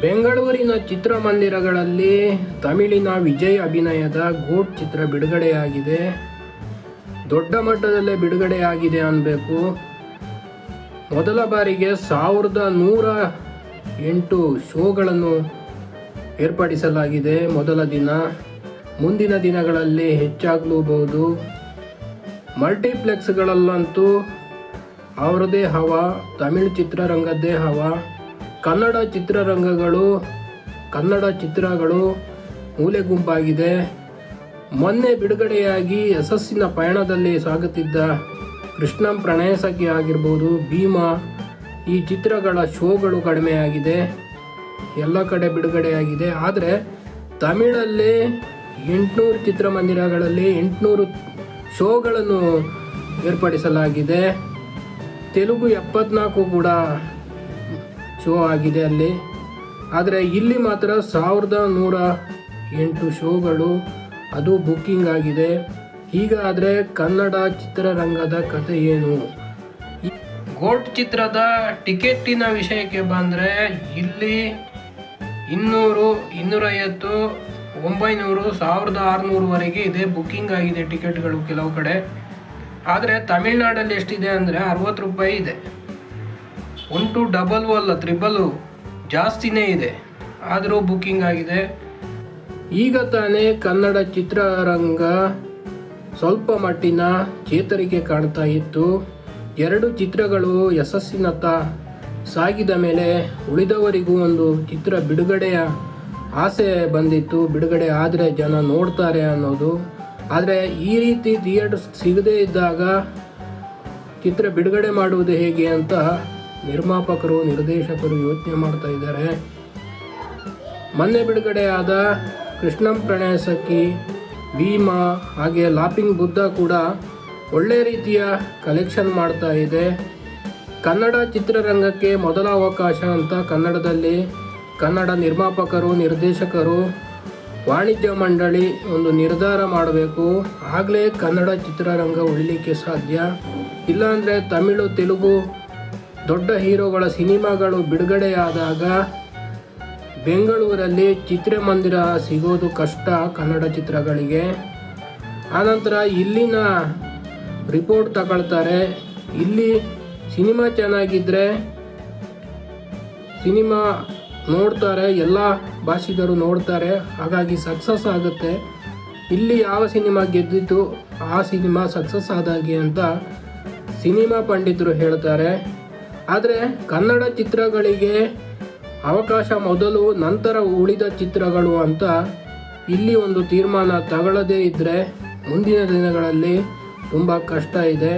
ಬೆಂಗಳೂರಿನ ಚಿತ್ರಮಂದಿರಗಳಲ್ಲಿ ತಮಿಳಿನ ವಿಜಯ್ ಅಭಿನಯದ ಗೋಟ್ ಚಿತ್ರ ಬಿಡುಗಡೆಯಾಗಿದೆ. ದೊಡ್ಡ ಮಟ್ಟದಲ್ಲೇ ಬಿಡುಗಡೆಯಾಗಿದೆ ಅನ್ನಬೇಕು ಮೊದಲ ಬಾರಿಗೆ ಸಾವಿರದ ನೂರ ಎಂಟು ಶೋಗಳನ್ನು ಏರ್ಪಡಿಸಲಾಗಿದೆ ಮೊದಲ ದಿನ. ಮುಂದಿನ ದಿನಗಳಲ್ಲಿ ಹೆಚ್ಚಾಗಲೂಬಹುದು. ಮಲ್ಟಿಪ್ಲೆಕ್ಸ್ಗಳಲ್ಲಂತೂ ಅವರದೇ ಹವಾ, ತಮಿಳು ಚಿತ್ರರಂಗದ್ದೇ ಹವಾ. ಕನ್ನಡ ಚಿತ್ರರಂಗಗಳು, ಕನ್ನಡ ಚಿತ್ರಗಳು ಮೂಲೆ ಗುಂಪಾಗಿದೆ. ಮೊನ್ನೆ ಬಿಡುಗಡೆಯಾಗಿ ಯಶಸ್ಸಿನ ಪಯಣದಲ್ಲಿ ಸಾಗುತ್ತಿದ್ದ ಕೃಷ್ಣಂ ಪ್ರಣಯ ಸಖಿ ಆಗಿರ್ಬೋದು, ಭೀಮಾ, ಈ ಚಿತ್ರಗಳ ಶೋಗಳು ಕಡಿಮೆಯಾಗಿದೆ. ಎಲ್ಲ ಕಡೆ ಬಿಡುಗಡೆಯಾಗಿದೆ. ಆದರೆ ತಮಿಳಲ್ಲಿ ಎಂಟುನೂರು ಚಿತ್ರಮಂದಿರಗಳಲ್ಲಿ ಎಂಟುನೂರು ಶೋಗಳನ್ನು ಏರ್ಪಡಿಸಲಾಗಿದೆ. ತೆಲುಗು ಎಪ್ಪತ್ನಾಲ್ಕು ಕೂಡ ಶೋ ಆಗಿದೆ ಅಲ್ಲಿ. ಆದರೆ ಇಲ್ಲಿ ಮಾತ್ರ ಸಾವಿರದ ನೂರ ಎಂಟು ಶೋಗಳು ಅದು ಬುಕ್ಕಿಂಗ್ ಆಗಿದೆ. ಹೀಗಾದರೆ ಕನ್ನಡ ಚಿತ್ರರಂಗದ ಕಥೆ ಏನು? ಗೋಟ್ ಚಿತ್ರದ ಟಿಕೆಟಿನ ವಿಷಯಕ್ಕೆ ಬಂದರೆ ಇಲ್ಲಿ ಇನ್ನೂರು ಇನ್ನೂರೈವತ್ತು ಒಂಬೈನೂರು, ಸಾವಿರದ ಆರುನೂರುವರೆಗೆ ಇದೆ ಬುಕ್ಕಿಂಗ್ ಆಗಿದೆ ಟಿಕೆಟ್ಗಳು ಕೆಲವು ಕಡೆ. ಆದರೆ ತಮಿಳ್ನಾಡಲ್ಲಿ ಎಷ್ಟಿದೆ ಅಂದರೆ ಅರವತ್ತು ರೂಪಾಯಿ ಇದೆ. ಒನ್ ಟು ಡಬಲ್ ಅಲ್ಲ ತ್ರಿಬಲು ಜಾಸ್ತಿನೇ ಇದೆ. ಆದರೂ ಬುಕ್ಕಿಂಗ್ ಆಗಿದೆ. ಈಗ ತಾನೇ ಕನ್ನಡ ಚಿತ್ರರಂಗ ಸ್ವಲ್ಪ ಮಟ್ಟಿನ ಚೇತರಿಕೆ ಕಾಣ್ತಾ ಇತ್ತು. ಎರಡು ಚಿತ್ರಗಳು ಯಶಸ್ಸಿನತ್ತ ಸಾಗಿದ ಮೇಲೆ ಉಳಿದವರಿಗೂ ಒಂದು ಚಿತ್ರ ಬಿಡುಗಡೆಯ ಆಸೆ ಬಂದಿತ್ತು. ಬಿಡುಗಡೆ ಆದರೆ ಜನ ನೋಡ್ತಾರೆ ಅನ್ನೋದು. ಆದರೆ ಈ ರೀತಿ ಥಿಯೇಟರ್ ಸಿಗದೇ ಇದ್ದಾಗ ಚಿತ್ರ ಬಿಡುಗಡೆ ಮಾಡುವುದು ಹೇಗೆ ಅಂತ ನಿರ್ಮಾಪಕರು, ನಿರ್ದೇಶಕರು ಯೋಚನೆ ಮಾಡ್ತಾ ಇದ್ದಾರೆ. ಮೊನ್ನೆ ಬಿಡುಗಡೆಯಾದ ಕೃಷ್ಣಂ ಪ್ರಣಯ ಸಖಿ ಭೀಮಾ, ಹಾಗೆ ಲಾಪಿಂಗ್ ಬುದ್ಧ ಕೂಡ ಒಳ್ಳೆ ರೀತಿಯ ಕಲೆಕ್ಷನ್ ಮಾಡ್ತಾ ಇದೆ. ಕನ್ನಡ ಚಿತ್ರರಂಗಕ್ಕೆ ಮೊದಲ ಅವಕಾಶ ಅಂತ ಕನ್ನಡದಲ್ಲಿ ಕನ್ನಡ ನಿರ್ಮಾಪಕರು, ನಿರ್ದೇಶಕರು, ವಾಣಿಜ್ಯ ಮಂಡಳಿ ಒಂದು ನಿರ್ಧಾರ ಮಾಡಬೇಕು. ಆಗಲೇ ಕನ್ನಡ ಚಿತ್ರರಂಗ ಉಳಿಲಿಕ್ಕೆ ಸಾಧ್ಯ. ಇಲ್ಲಾಂದರೆ ತಮಿಳು, ತೆಲುಗು ದೊಡ್ಡ ಹೀರೋಗಳ ಸಿನಿಮಾಗಳು ಬಿಡುಗಡೆಯಾದಾಗ ಬೆಂಗಳೂರಲ್ಲಿ ಚಿತ್ರಮಂದಿರ ಸಿಗೋದು ಕಷ್ಟ ಕನ್ನಡ ಚಿತ್ರಗಳಿಗೆ. ಆನಂತರ ಇಲ್ಲಿನ ರಿಪೋರ್ಟ್ ತಗೊಳ್ತಾರೆ. ಇಲ್ಲಿ ಸಿನಿಮಾ ಚೆನ್ನಾಗಿದ್ದರೆ ಸಿನಿಮಾ ನೋಡ್ತಾರೆ, ಎಲ್ಲ ಭಾಷಿಗರು ನೋಡ್ತಾರೆ, ಹಾಗಾಗಿ ಸಕ್ಸಸ್ ಆಗುತ್ತೆ. ಇಲ್ಲಿ ಯಾವ ಸಿನಿಮಾ ಗೆದ್ದಿತ್ತು ಆ ಸಿನಿಮಾ ಸಕ್ಸಸ್ ಆದಾಗೆ ಅಂತ ಸಿನಿಮಾ ಪಂಡಿತರು ಹೇಳ್ತಾರೆ. ಆದರೆ ಕನ್ನಡ ಚಿತ್ರಗಳಿಗೆ ಅವಕಾಶ ಮೊದಲು, ನಂತರ ಉಳಿದ ಚಿತ್ರಗಳು ಅಂತ ಇಲ್ಲಿ ಒಂದು ತೀರ್ಮಾನ ತಗೊಳ್ಳದೇ ಇದ್ದರೆ ಮುಂದಿನ ದಿನಗಳಲ್ಲಿ ತುಂಬ ಕಷ್ಟ ಇದೆ.